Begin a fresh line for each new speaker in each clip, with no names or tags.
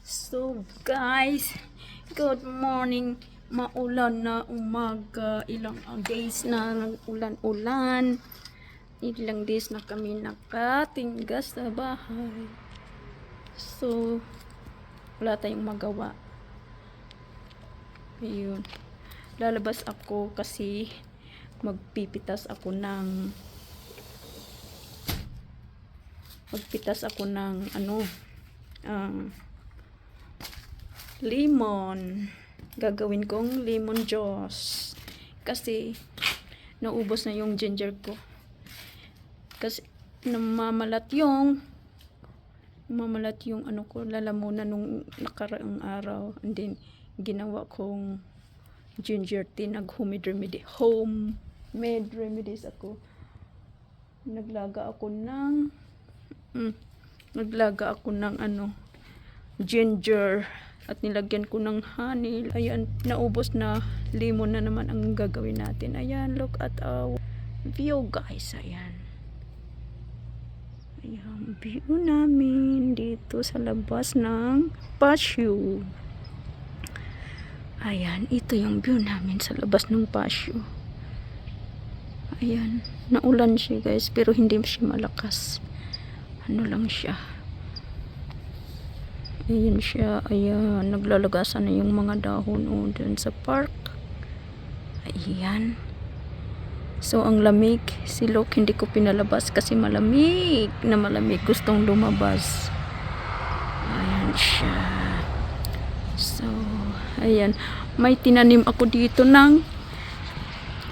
So guys, good morning. Maulan na umaga. Ilang uh, days na ulan-ulan. Ilang days na kami nakatinggas sa bahay. So, wala tayong magawa. Ayun. Lalabas ako kasi magpipitas ako ng magpitas ako ng ano um, lemon gagawin kong lemon juice. Kasi naubos na yung ginger ko. Kasi namamalat yung namamalat yung ano ko lalamunan nung nakaraang araw. And then ginawa kong ginger tea. Nag homemade remedy home made remedies ako. Naglaga ako ng mm, naglaga ako ng ano ginger at nilagyan ko ng honey. Ayan naubos na. Lemon na naman ang gagawin natin. Ayan look at our view guys. Ayan. Ayan view namin dito sa labas ng patio ayan ito yung view namin sa labas ng patio ayan naulan siya guys pero hindi siya malakas ano lang siya Ayan siya, ayan, naglalagasan na yung mga dahon o dun sa park. Ayan. So, ang lamig, si Lok hindi ko pinalabas kasi malamig na malamig. Gustong lumabas. Ayan siya. So, ayan. May tinanim ako dito ng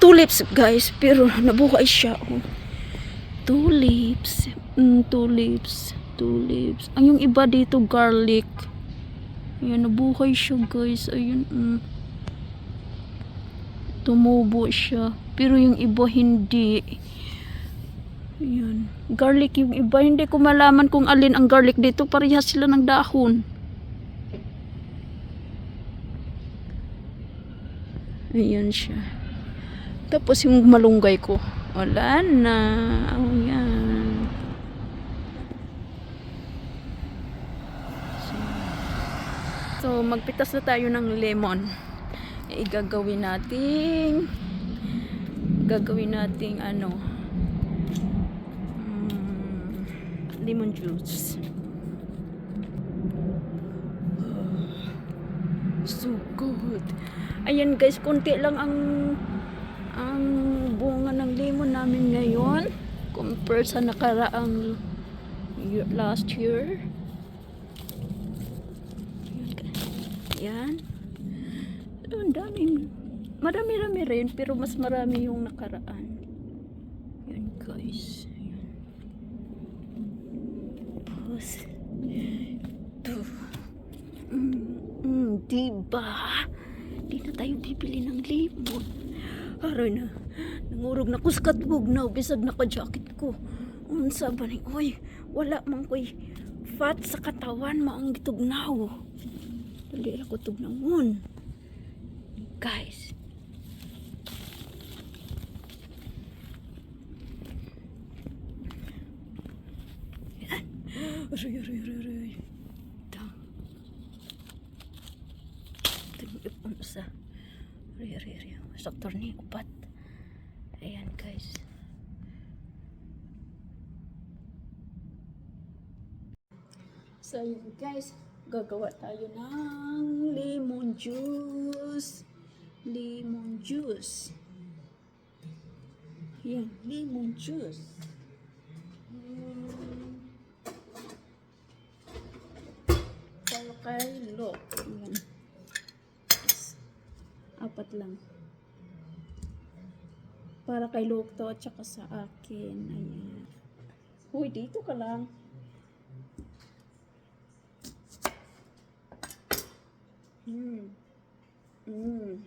tulips, guys. Pero, nabuhay siya. Oh. Tulips. Mm, tulips tulips. Ang yung iba dito garlic. Ayan, nabuhay siya guys. Ayun, mm. Tumubo siya. Pero yung iba hindi. Ayan. Garlic yung iba. Hindi ko malaman kung alin ang garlic dito. Parehas sila ng dahon. Ayan siya. Tapos yung malunggay ko. Wala na. Oh, yan. Magpitas na tayo ng lemon. E, gagawin nating gagawin nating ano mm, lemon juice. So good. Ayan guys, konti lang ang ang bunga ng lemon namin ngayon compare sa nakaraang year, last year. Yan. Ang daming, marami-rami rin, pero mas marami yung nakaraan. Yan guys. Yan. Tapos, ito. Mm, mm, diba? Di na tayo bibili ng limon. Aray na, nangurog na kuskatbog na, bisag na ka-jacket ko. Unsa ba ni, oy, wala man ko'y fat sa katawan, maong gitugnaw. Dali ako tugnangon. Guys. Yan. Aray, aray, aray, aray. Ito. Ito yung ipon sa. Aray, aray, aray. Saktor ni upat. Ayan guys. So guys, gagawa tayo ng lemon juice. Lemon juice. Yan, lemon juice. Hmm. Lok. Yan. Apat lang. Para kay Lok to at saka sa akin. Ayan. Uy, dito ka lang. Mm. Mm.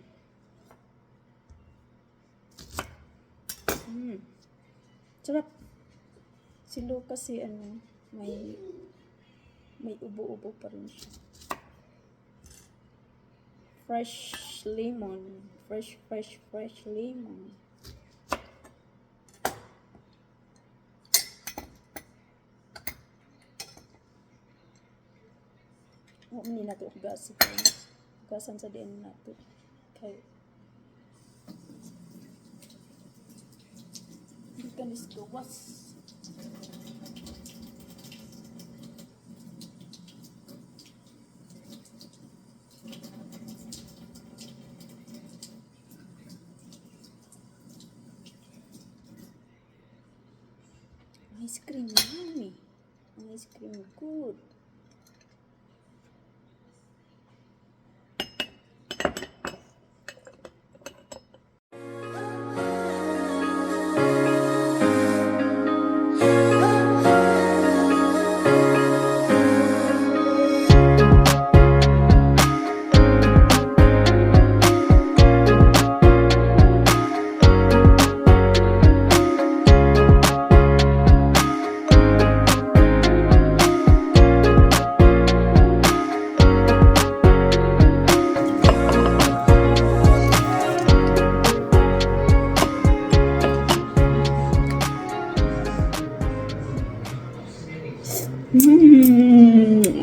Mm. Sarap. Si Lou kasi ano, may may ubo-ubo pa rin siya. Fresh lemon. Fresh, fresh, fresh lemon. Huwag nila ito ugasin. Guys. Hugasan sa diyan nato. Kay Ikanis gawas. Ice cream, yummy. Ice cream, good.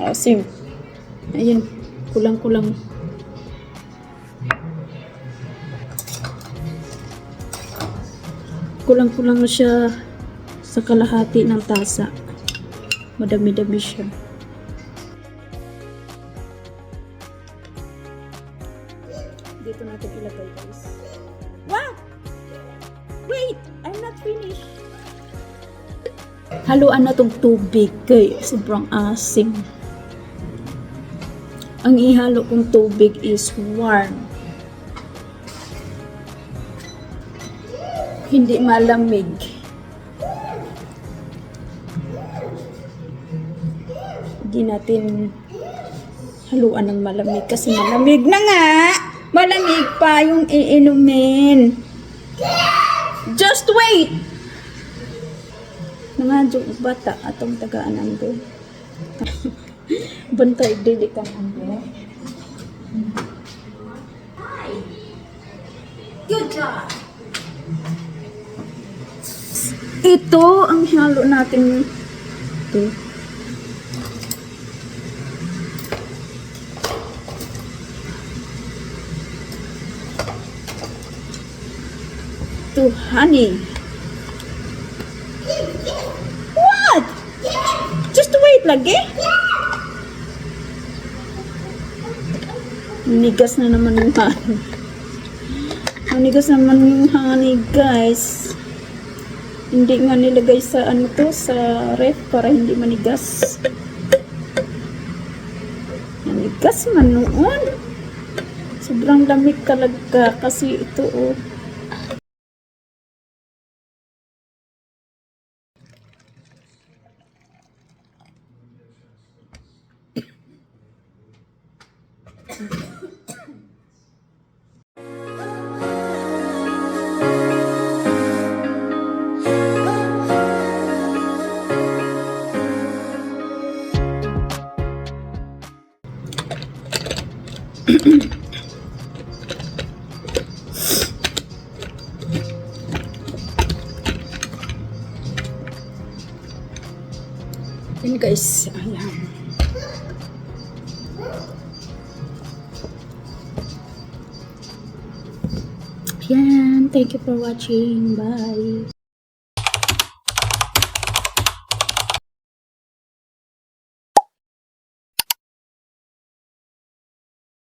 Asim. Ayun, kulang-kulang. Kulang-kulang siya sa kalahati ng tasa. Madami-dami siya. Dito natin ilagay guys. Wow! Wait! I'm not finished. Haluan na tong tubig kay sobrang asim. Ang ihalo kong tubig is warm. Hindi malamig. Hindi natin haluan ng malamig kasi malamig na nga. Malamig pa yung iinumin. Just wait! Nangadyo bata atong tagaan ang do. Bantay dili ka ang do. Good job! Ito ang halo natin. Ito. To honey. What? Just wait lagi. Nigas na naman yung honey. Manigas naman yung honey, guys. Hindi nga nilagay sa ano to, sa ref para hindi manigas. Manigas man noon. Sobrang lamig talaga kasi ito oh. Yan guys, ayan. Yan, thank you for watching. Bye.